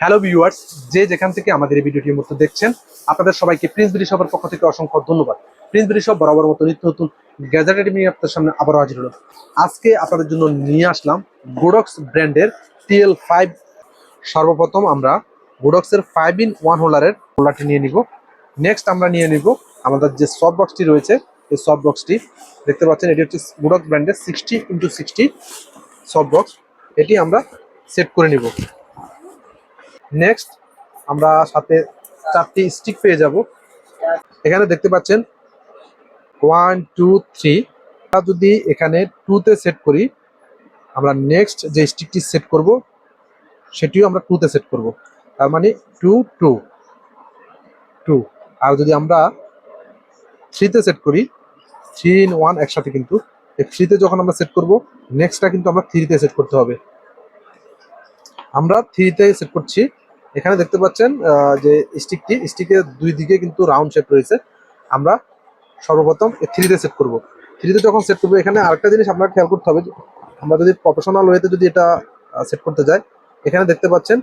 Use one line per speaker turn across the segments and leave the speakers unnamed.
Hello viewers, যে যেখান থেকে আমাদের এই ভিডিওটির মতো দেখছেন, আপনাদের সবাইকে প্রিন্স বিডি শপের পক্ষ থেকে অসংখ্য ধন্যবাদ। প্রিন্স বিডি শপ বরাবর মতো নিত্য নতুন গ্যাজেটেড নিয়ে আপনাদের সামনে আবারও হাজির হলো। আজকে আপনাদের জন্য নিয়ে আসলাম গোডক্স ব্র্যান্ডের টিএল ফাইভ সর্বপ্রথম আমরা গোডক্সের ফাইভ ইন ওয়ান হোল্ডারের হোল্ডারটি নিয়ে নিব। নেক্সট আমরা নিয়ে নিব আমাদের যে সফট বক্সটি রয়েছে, এই সফট বক্সটি দেখতে পাচ্ছেন, এটি হচ্ছে গোডক্স ব্র্যান্ডের sixty into sixty soft box এটি আমরা সেট করে নিব। নেক্সট আমরা সাথে চারটি স্টিক পেয়ে যাব। এখানে দেখতে পাচ্ছেন ওয়ান টু থ্রি আমরা যদি এখানে টুতে সেট করি, আমরা নেক্সট যে স্টিকটি সেট করব, সেটিও আমরা টুতে সেট করব। তার মানে টু টু টু আর যদি আমরা থ্রিতে সেট করি থ্রি ইন ওয়ান একসাথে কিন্তু থ্রিতে যখন আমরা সেট করব নেক্সটটা কিন্তু আমরা থ্রিতে সেট করতে হবে। আমরা থ্রিতে সেট করছি। এখানে দেখতে পাচ্ছেন যে স্টিকটি স্টিকের দুই দিকে কিন্তু রাউন্ড শেপ রয়েছে। আমরা সর্বপ্রথম থ্রিতে সেট করব। থ্রিতে যখন সেট করব, এখানে আরেকটা জিনিস আপনাকে খেয়াল করতে হবে আমরা যদি প্রফেশনাল ওয়েতে যদি এটা সেট করতে যাই, এখানে দেখতে পাচ্ছেন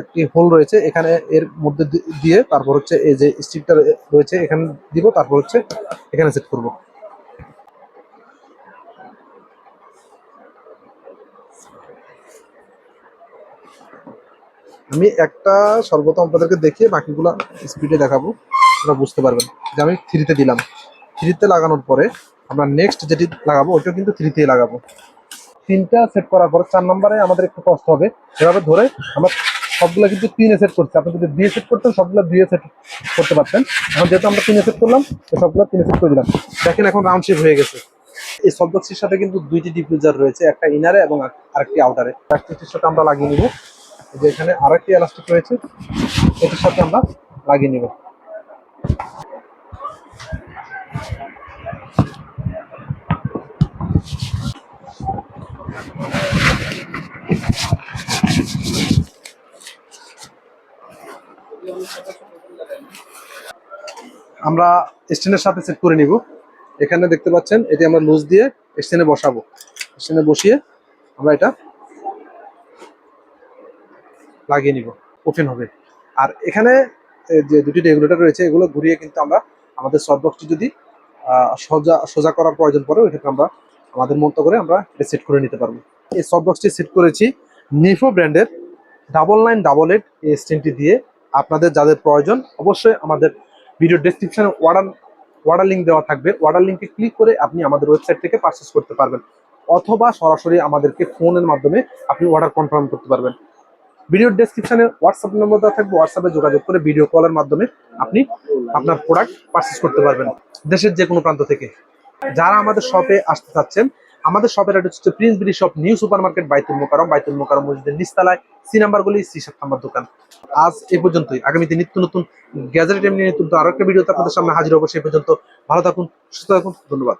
একটি হোল রয়েছে। এখানে এর মধ্যে দিয়ে তারপর হচ্ছে এই যে স্টিকটা রয়েছে, এখানে দিব, তারপর হচ্ছে এখানে সেট করব। আমি একটা সর্বপ্রথম আপনাদেরকে দেখিয়ে বাকিগুলো স্পিডে দেখাবো, আপনারা বুঝতে পারবেন। যে আমি থ্রিতে দিলাম। থ্রিতে লাগানোর পরে আমরা নেক্সট যেটি লাগাবো, ওইটাও কিন্তু থ্রিতে লাগাবো। তিনটা সেট করার পরে চার নম্বরে আমাদের একটু কষ্ট হবে। এভাবে ধরে আমরা সবগুলো কিন্তু তিনে সেট করছি। আপনি যদি দিয়ে সেট করতেন, সবগুলো দুয়ে সেট করতে পারতেন। এখন যেহেতু আমরা তিনে সেট করলাম সবগুলো তিনে সেট করে দিলাম। দেখেন এখন রাউন্ড শেপ হয়ে গেছে। এই সববক্সের সাথে কিন্তু দুইটি ডিফিউজার রয়েছে, একটা ইনারে এবং আরেকটি আউটারে প্লাস্টিকটির সাথে আমরা লাগিয়ে নিব। যে এখানে আরেকটি এলাস্টিক রয়েছে, এটির সাথে আমরা লাগিয়ে নিব। আমরা স্ট্যান্ডের সাথে সেট করে নিব। এখানে দেখতে পাচ্ছেন, এটি আমরা লুজ দিয়ে স্ট্যান্ডে বসাবো। স্ট্যান্ডে বসিয়ে আমরা এটা লাগিয়ে নিব। ওপেন হবে। আর এখানে যে দুটি রেগুলেটর রয়েছে, এগুলো ঘুরিয়ে কিন্তু আমরা আমাদের সফট বক্সটি যদি সোজা সোজা করার প্রয়োজন পড়ে ওইটাকে আমরা আমাদের মতো করে আমরা সেট করে নিতে পারব। এই সফট বক্সটি সেট করেছি নিফো ব্র্যান্ডের ডাবল নাইন ডাবল এইট এই স্টেনটি দিয়ে। আপনাদের যাদের প্রয়োজন, অবশ্যই আমাদের ভিডিও ডেসক্রিপশনে অর্ডার অর্ডার লিঙ্ক দেওয়া থাকবে। অর্ডার লিঙ্কে ক্লিক করে আপনি আমাদের ওয়েবসাইট থেকে পারচেস করতে পারবেন। অথবা সরাসরি আমাদেরকে ফোনের মাধ্যমে আপনি অর্ডার কনফার্ম করতে পারবেন। ভিডিওর ডেসক্রিপশানে হোয়াটসঅ্যাপ নম্বর দেওয়া থাকবে। হোয়াটসঅ্যাপে যোগাযোগ করে ভিডিও কলের মাধ্যমে আপনি আপনার প্রোডাক্ট পারচেস করতে পারবেন। দেশের যে কোনো প্রান্ত থেকে। যারা আমাদের শপে আসতে চাচ্ছেন আমাদের শপের অ্যাড্রেস হচ্ছে prince BD shop new super market Baitul Mukarram Baitul Mukarram মসজিদের নিস্তালায় সি নাম্বারগুলি সি সাত নাম্বার দোকান। আজ এ পর্যন্তই। আগামীতে নিত্য নতুন গ্যাজেট নিয়ে নতুন আরেকটা একটা ভিডিওতে আপনাদের সামনে হাজির হব। সে পর্যন্ত ভালো থাকুন, সুস্থ থাকুন, ধন্যবাদ।